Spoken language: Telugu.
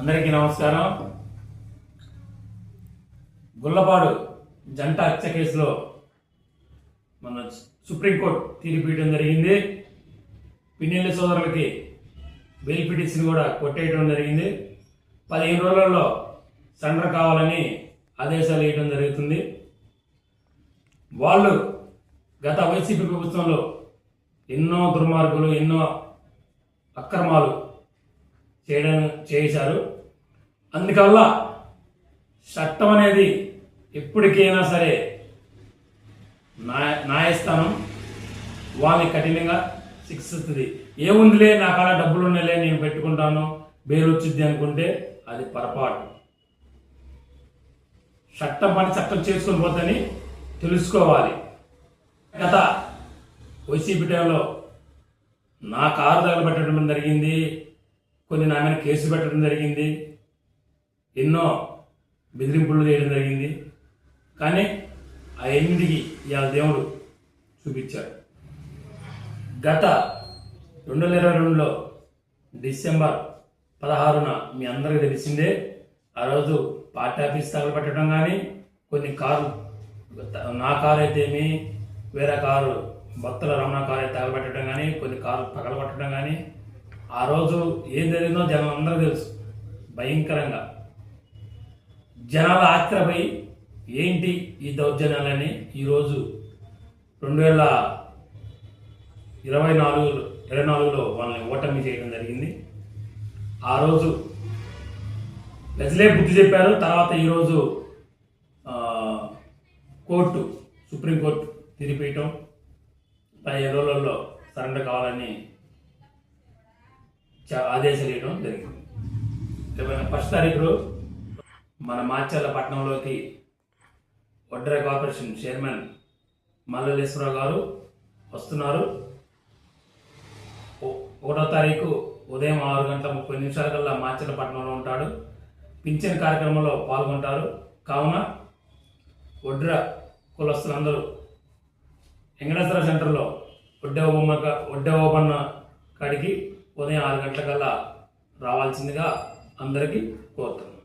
అందరికీ నమస్కారం. గుల్లపాడు జంట హత్య కేసులో మన సుప్రీంకోర్టు తీర్పు ఇవ్వడం జరిగింది. పిన్నెల్లి సోదరులకి బెయిల్ పిటిషన్ కూడా కొట్టేయడం జరిగింది. పదిహేను రోజులలో సరెండర్ కావాలని ఆదేశాలు వేయడం జరుగుతుంది. వాళ్ళు గత వైసీపీ ప్రభుత్వంలో ఎన్నో దుర్మార్గులు ఎన్నో అక్రమాలు చేయడం చేశారు. అందువల్ల చట్టం అనేది ఎప్పటికైనా సరే న్యాయ న్యాయస్థానం వాళ్ళని కఠినంగా శిక్షిస్తుంది ఏముందిలే నా కాడ డబ్బులు ఉన్నాయిలే నేను పెట్టుకుంటాను బెయిల్ వచ్చింది అనుకుంటే అది పొరపాటు. చట్టం పని చట్టం చేసుకొని పోతని తెలుసుకోవాలి. గత వైసీపీ టైంలో నా కారు తగలబెట్టడం జరిగింది. కొన్ని నా మీద కేసు పెట్టడం జరిగింది. ఎన్నో బెదిరింపులు చేయడం జరిగింది. కానీ ఆ ఎనిమిదికి ఇవాళ దేవుడు చూపించాడు. గత రెండు వేల ఇరవై రెండులో డిసెంబర్ పదహారున మీ అందరికీ తెలిసిందే ఆ రోజు పార్టీ ఆఫీస్ తగలబెట్టడం కానీ కొన్ని కారు నా కారు అయితేమి వేరే కారు భక్తుల రమణ కారు అయితే తగలబెట్టడం కానీ కొన్ని కారు పగలగొట్టడం కానీ ఆ రోజు ఏం జరిగిందో జనం అందరూ తెలుసు. భయంకరంగా. జనాలు ఆశ్చర్యపోయి ఏంటి ఈ దౌర్జన్యాలని ఈరోజు రెండు వేల ఇరవై నాలుగు ఇరవై నాలుగులో వాళ్ళని ఓటమి చేయడం జరిగింది. ఆ రోజు ప్రజలే బుద్ధి చెప్పారు. తర్వాత ఈరోజు కోర్టు సుప్రీంకోర్టు తీరిపేయటం. పదిహేను రోజులలో సరెండర్ కావాలని ఆదేశాలు ఇవ్వడం జరిగింది. ఫస్ట్ తారీఖు మన మాచర్ల పట్టణంలోకి వడ్ర కార్పొరేషన్ చైర్మన్ మల్లలేశ్వరరావు గారు వస్తున్నారు. ఒకటో తారీఖు ఉదయం ఆరు గంటల ముప్పై నిమిషాల కల్లా మాచర్ల పట్టణంలో ఉంటాడు. పింఛన్ కార్యక్రమంలో పాల్గొంటారు. కావున వడ్ర కులస్తులందరూ వెంకటేశ్వర సెంటర్లో వడ్డే ఓబమ్మ వడ్డే ఓబన్న కాడికి ఉదయం ఆరు గంటలకల్లా రావాల్సిందిగా అందరికీ కోరుతున్నాను